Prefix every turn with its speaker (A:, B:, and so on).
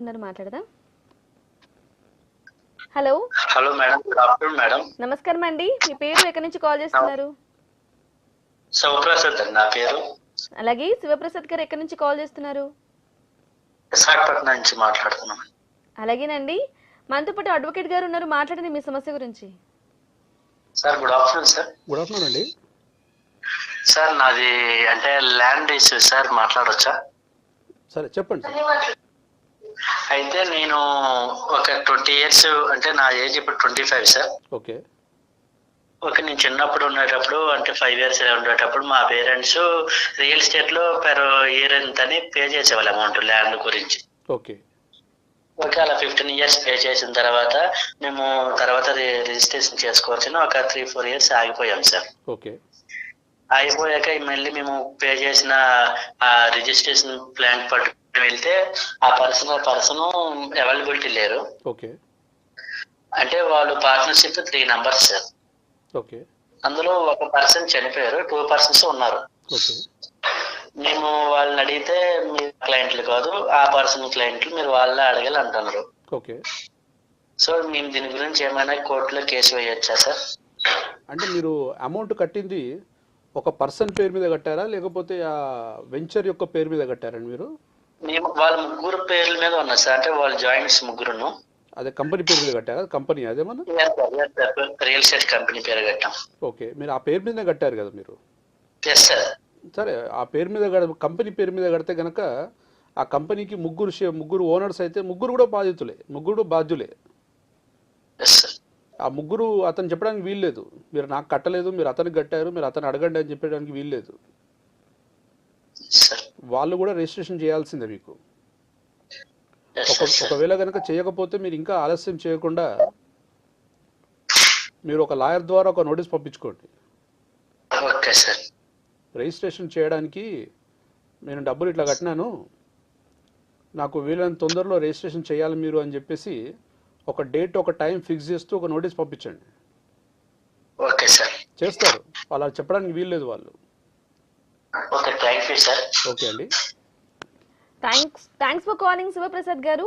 A: ఉన్నారు మాట్లాడదాం. Hello.
B: Hello madam good afternoon madam.
A: నమస్కారం అండి. మీ పేరు ఎక్కడి నుంచి కాల్ చేస్తున్నారు?
B: శివప్రసాద్ అండి నా పేరు.
A: అలాగే శివప్రసాద్ గారు ఎక్కడి నుంచి కాల్ చేస్తున్నారు?
B: విశాఖపట్నం నుంచి మాట్లాడుతున్నాం.
A: అలాగేనండి. మనతో పాటు అడ్వకేట్ గారు ఉన్నారు మాట్లాడండి మీ సమస్య గురించి.
B: Sir good afternoon sir.
C: Good afternoon అండి.
B: సార్ నాది అంటే ల్యాండ్ ఇష్యూ సార్ మాట్లాడొచ్చా?
C: సరే చెప్పండి
B: అయితే నేను ఒక ట్వంటీ ఇయర్స్ అంటే నా ఏజ్ ఇప్పుడు ట్వంటీ ఫైవ్ సార్.
C: ఓకే.
B: ఒక నేను చిన్నప్పుడు ఉండేటప్పుడు అంటే ఫైవ్ ఇయర్స్ ఉండేటప్పుడు మా పేరెంట్స్ రియల్ ఎస్టేట్లో పెర్ ఇయర్ ఎంత అని పే చేసేవాళ్ళు అమౌంట్ ల్యాండ్ గురించి.
C: ఓకే.
B: ఓకే అలా ఫిఫ్టీన్ ఇయర్స్ పే చేసిన తర్వాత మేము తర్వాత రిజిస్ట్రేషన్ చేసుకోవచ్చని. ఒక త్రీ ఫోర్ ఇయర్స్ ఆగిపోయాం సార్.
C: ఓకే.
B: అయిపోయాక మళ్ళీ మేము పే చేసిన ఆ రిజిస్ట్రేషన్ ప్లాన్ పట్టుకుని వెళ్తే ఆ పర్సన్ పర్సన్ అవైలబిలిటీ లేరు.
C: ఓకే.
B: అంటే వాళ్ళు partnership three numbers sir.
C: Okay.
B: అందులో ఒక పర్సన్ చనిపోయారు టూ పర్సన్స్ ఉన్నారు. మేము వాళ్ళని అడిగితే మీ క్లయింట్లు కాదు ఆ పర్సన్ క్లయింట్లు మీరు వాళ్ళే అడగాలి అంటున్నారు.
C: ఓకే.
B: సో మేము దీని గురించి ఏమైనా కోర్టులో కేసు వేయొచ్చా సార్?
C: అంటే మీరు అమౌంట్ కట్టింది ఒక పర్సన్ పేరు మీద కట్టారా? లేకపోతే ఆ వెంచర్ యొక్క పేరు మీద కట్టారండి మీరు?
B: మేము వాళ్ళ ముగ్గురు పేర్ల మీద ఉన్నారు సార్. అంటే వాళ్ళ జాయింట్స్ ముగ్గురును.
C: అదే కంపెనీ పేరు మీద కట్టారా కంపెనీ అదేమన్నా?
B: రియల్ ఎస్టేట్ కంపెనీ పేరు కట్టాం.
C: ఓకే. మీరు ఆ పేరు మీదనే కట్టారు కదా మీరు?
B: ఎస్ సార్
C: సరే ఆ పేరు మీద కంపెనీ పేరు మీద కడితే కనుక ఆ కంపెనీకి ముగ్గురు ముగ్గురు ఓనర్స్ అయితే ముగ్గురు కూడా బాధితులే. ముగ్గురు బాధ్యులే. ఆ ముగ్గురు అతను చెప్పడానికి వీల్లేదు. మీరు నాకు కట్టలేదు మీరు అతనికి కట్టారు మీరు అతను అడగండి అని చెప్పడానికి వీల్లేదు. వాళ్ళు కూడా రిజిస్ట్రేషన్ చేయాల్సిందే మీకు. ఒకవేళ కనుక చేయకపోతే మీరు ఇంకా ఆలస్యం చేయకుండా మీరు ఒక లాయర్ ద్వారా ఒక నోటీస్ పంపించుకోండి. రిజిస్ట్రేషన్ చేయడానికి నేను డబ్బులు ఇట్లా కట్టినాను. నాకు వీలైన తొందరలో రిజిస్ట్రేషన్ చేయాలి మీరు అని చెప్పేసి ఒక డేట్ ఒక టైం ఫిక్స్ చేస్తూ ఒక నోటీస్ పంపించండి. చేస్తారు. అలా చెప్పడానికి వీల్లేదు వాళ్ళు.
B: You sir.
C: ఓకే అండి.
A: Thanks thanks for calling Shivaprasad గారు.